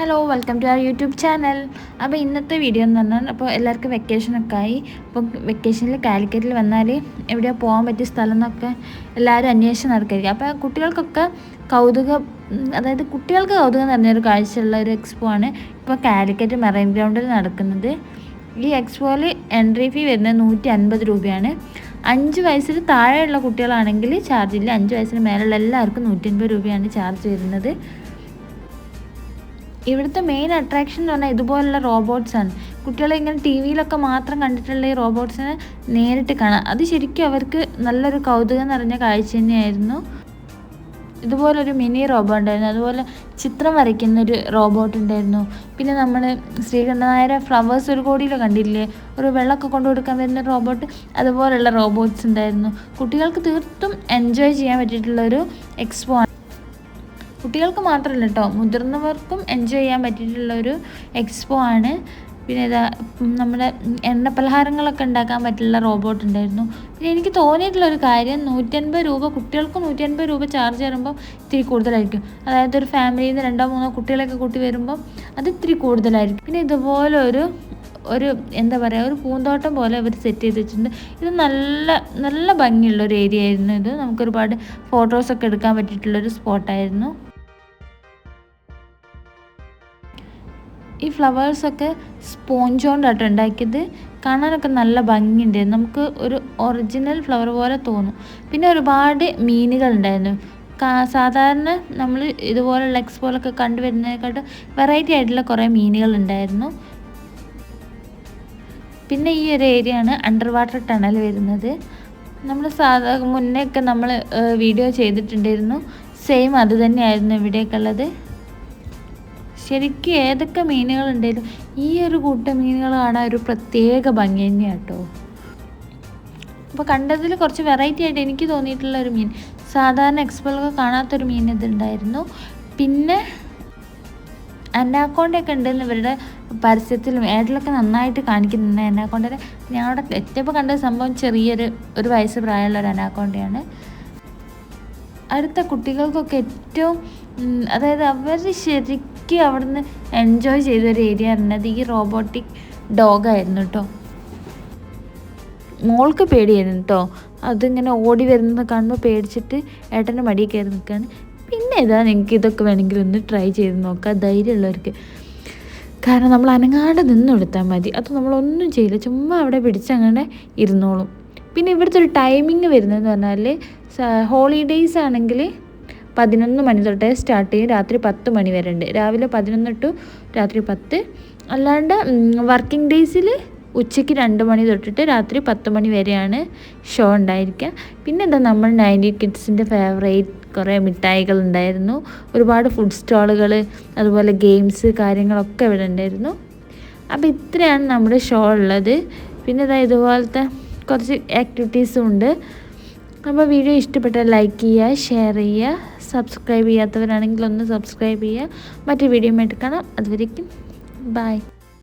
Hello welcome to our YouTube channel അപ്പോൾ ഇന്നത്തെ video എന്ന് പറഞ്ഞാൽ അപ്പോൾ എല്ലാവർക്കും വെക്കേഷനൊക്കെ ആയി. അപ്പോൾ വെക്കേഷനിൽ കാലിക്കറ്റിൽ വന്നാൽ എവിടെയാണ് പോകാൻ പറ്റിയ സ്ഥലം എന്നൊക്കെ എല്ലാവരും അന്വേഷിച്ച് നടക്കുകയായിരിക്കും അപ്പോൾ കുട്ടികൾക്കൊക്കെ കൗതുകം അതായത് കുട്ടികൾക്ക് കൗതുകം നിറഞ്ഞൊരു കാഴ്ചയുള്ള ഒരു എക്സ്പോ ആണ് ഇപ്പോൾ കാലിക്കറ്റ് മെറൈൻ ഗ്രൗണ്ടിൽ നടക്കുന്നത്. ഈ എക്സ്പോയിൽ എൻട്രി ഫീ വരുന്നത് നൂറ്റി അൻപത് രൂപയാണ്. അഞ്ച് വയസ്സിൽ താഴെയുള്ള കുട്ടികളാണെങ്കിൽ ചാർജ് ഇല്ല. അഞ്ച് വയസ്സിന് മേലുള്ള എല്ലാവർക്കും നൂറ്റി അൻപത് രൂപയാണ് ചാർജ് വരുന്നത്. ഇവിടുത്തെ മെയിൻ അട്രാക്ഷൻ എന്ന് പറഞ്ഞാൽ ഇതുപോലുള്ള റോബോട്ട്സാണ് കുട്ടികളെ ഇങ്ങനെ ടി വിയിലൊക്കെ മാത്രം കണ്ടിട്ടുള്ള ഈ റോബോട്ട്സിനെ നേരിട്ട് കാണാം. അത് ശരിക്കും അവർക്ക് നല്ലൊരു കൗതുകം നിറഞ്ഞ കാഴ്ച തന്നെയായിരുന്നു. ഇതുപോലൊരു മിനി റോബോട്ട് ഉണ്ടായിരുന്നു. അതുപോലെ ചിത്രം വരയ്ക്കുന്ന ഒരു റോബോട്ട് ഉണ്ടായിരുന്നു. പിന്നെ നമ്മൾ ശ്രീകണ്ഠനായര ഫ്ലവേഴ്സ് ഒരു കോടിയിൽ കണ്ടില്ലേ? ഒരു വെള്ളമൊക്കെ കൊണ്ടു കൊടുക്കാൻ വരുന്ന റോബോട്ട് അതുപോലുള്ള റോബോട്ട്സ് ഉണ്ടായിരുന്നു. കുട്ടികൾക്ക് തീർത്തും എൻജോയ് ചെയ്യാൻ പറ്റിയിട്ടുള്ളൊരു എക്സ്പോ കുട്ടികൾക്ക് മാത്രമല്ല കേട്ടോ മുതിർന്നവർക്കും എൻജോയ് ചെയ്യാൻ പറ്റിയിട്ടുള്ള ഒരു എക്സ്പോ ആണ്. പിന്നെ ഇതാ നമ്മുടെ എണ്ണ പലഹാരങ്ങളൊക്കെ ഉണ്ടാക്കാൻ പറ്റുള്ള റോബോട്ട് ഉണ്ടായിരുന്നു. പിന്നെ എനിക്ക് തോന്നിയിട്ടുള്ള ഒരു കാര്യം നൂറ്റൻപത് രൂപ കുട്ടികൾക്ക് നൂറ്റൻപത് രൂപ ചാർജ് ചെയ്യുമ്പോൾ ഇത്തിരി കൂടുതലായിരിക്കും. അതായത് ഒരു ഫാമിലിയിൽ നിന്ന് രണ്ടോ മൂന്നോ കുട്ടികളൊക്കെ കൂട്ടി വരുമ്പോൾ അത് ഇത്തിരി കൂടുതലായിരിക്കും. പിന്നെ ഇതുപോലെ ഒരു ഒരു എന്താ പറയുക ഒരു പൂന്തോട്ടം പോലെ അവർ സെറ്റ് ചെയ്ത് വെച്ചിട്ടുണ്ട്. ഇത് നല്ല നല്ല ഭംഗിയുള്ള ഒരു ഏരിയ ആയിരുന്നു ഇത്. നമുക്കൊരുപാട് ഫോട്ടോസൊക്കെ എടുക്കാൻ പറ്റിയിട്ടുള്ളൊരു സ്പോട്ടായിരുന്നു ഈ ഫ്ലവേഴ്സൊക്കെ സ്പോഞ്ച് കൊണ്ടാട്ടോ ഉണ്ടാക്കിയത്. കാണാനൊക്കെ നല്ല ഭംഗിയുണ്ട്. നമുക്ക് ഒരു ഒറിജിനൽ ഫ്ലവർ പോലെ തോന്നും. പിന്നെ ഒരുപാട് മീനുകൾ ഉണ്ടായിരുന്നു. സാധാരണ നമ്മൾ ഇതുപോലുള്ള എക്സ്പോലൊക്കെ കണ്ടുവരുന്നതിനെക്കാട്ടും വെറൈറ്റി ആയിട്ടുള്ള കുറേ മീനുകൾ ഉണ്ടായിരുന്നു. പിന്നെ ഈ ഒരു ഏരിയ ആണ് അണ്ടർ വാട്ടർ ടണൽ വരുന്നത്. നമ്മൾ സാധാ മുന്നേ ഒക്കെ നമ്മൾ വീഡിയോ ചെയ്തിട്ടുണ്ടായിരുന്നു. സെയിം അത് തന്നെയായിരുന്നു ഇവിടേക്കുള്ളത് ശരിക്കും ഏതൊക്കെ മീനുകളുണ്ടെങ്കിലും ഈ ഒരു കൂട്ടം മീനുകൾ കാണാൻ ഒരു പ്രത്യേക ഭംഗി തന്നെയാണ് കേട്ടോ അപ്പോൾ കണ്ടതിൽ കുറച്ച് വെറൈറ്റി ആയിട്ട് എനിക്ക് തോന്നിയിട്ടുള്ള ഒരു മീൻ. സാധാരണ എക്സ്പോളൊക്കെ കാണാത്തൊരു മീൻ ഇതുണ്ടായിരുന്നു. പിന്നെ അന്നാക്കോണ്ടയൊക്കെ ഉണ്ടെന്ന് ഇവരുടെ പരസ്യത്തിലും ഏഡിലൊക്കെ നന്നായിട്ട് കാണിക്കുന്നുണ്ട്. അന്നാക്കോണ്ടയുടെ ഞാൻ അവിടെ എത്തിയപ്പോൾ കണ്ട സംഭവം ചെറിയൊരു ഒരു വയസ്സ് പ്രായമുള്ള ഒരു അനാക്കോണ്ടയാണ് അടുത്ത കുട്ടികൾക്കൊക്കെ ഏറ്റവും അതായത് അവർ ശരിക്കും അവിടുന്ന് എൻജോയ് ചെയ്തൊരു ഏരിയ പറഞ്ഞത് ഈ റോബോട്ടിക് ഡോഗായിരുന്നു കേട്ടോ മോൾക്ക് പേടിയായിരുന്നു കേട്ടോ അതിങ്ങനെ ഓടി വരുന്നത് കാണുമ്പോൾ പേടിച്ചിട്ട് ഏട്ടന്റെ മടിയിൽ കയറി നിൽക്കുകയാണ് പിന്നെ ഇതാ നിങ്ങൾക്ക് ഇതൊക്കെ വേണമെങ്കിൽ ഒന്ന് ട്രൈ ചെയ്ത് നോക്കാം ധൈര്യമുള്ളവർക്ക്. കാരണം നമ്മൾ അനങ്ങാണ്ട് നിന്ന് കൊടുത്താൽ മതി. അത് നമ്മളൊന്നും ചെയ്യില്ല. ചുമ്മാ അവിടെ പിടിച്ചങ്ങനെ ഇരുന്നോളും. പിന്നെ ഇവിടുത്തെ ഒരു ടൈമിങ് വരുന്നതെന്ന് പറഞ്ഞാൽ ഹോളിഡേയ്സ് ആണെങ്കിൽ പതിനൊന്ന് മണി തൊട്ടേ സ്റ്റാർട്ട് ചെയ്യും. രാത്രി പത്ത് മണി വരെ ഉണ്ട്. രാവിലെ പതിനൊന്ന് ടു രാത്രി പത്ത്. അല്ലാണ്ട് വർക്കിംഗ് ഡേയ്സിൽ ഉച്ചയ്ക്ക് രണ്ട് മണി തൊട്ടിട്ട് രാത്രി പത്ത് മണി വരെയാണ് ഷോ ഉണ്ടായിരിക്കുക. പിന്നെ എന്താ നമ്മൾ നയന്റി കിഡ്സിന്റെ ഫേവറേറ്റ് കുറേ മിഠായികൾ ഉണ്ടായിരുന്നു. ഒരുപാട് ഫുഡ് സ്റ്റാളുകൾ അതുപോലെ ഗെയിംസ് കാര്യങ്ങളൊക്കെ ഇവിടെ ഉണ്ടായിരുന്നു. അപ്പോൾ ഇത്രയാണ് നമ്മുടെ ഷോ ഉള്ളത്. പിന്നെ ഇതാ ഇതുപോലത്തെ കുറച്ച് ആക്ടിവിറ്റീസും ഉണ്ട്. അപ്പോൾ വീഡിയോ ഇഷ്ടപ്പെട്ടാൽ ലൈക്ക് ചെയ്യുക ഷെയർ ചെയ്യുക സബ്സ്ക്രൈബ് ചെയ്യാത്തവരാണെങ്കിൽ ഒന്ന് സബ്സ്ക്രൈബ് ചെയ്യുക. മറ്റു വീഡിയോ ആയിട്ട് കാണാം. അതുവരേക്കും ബൈ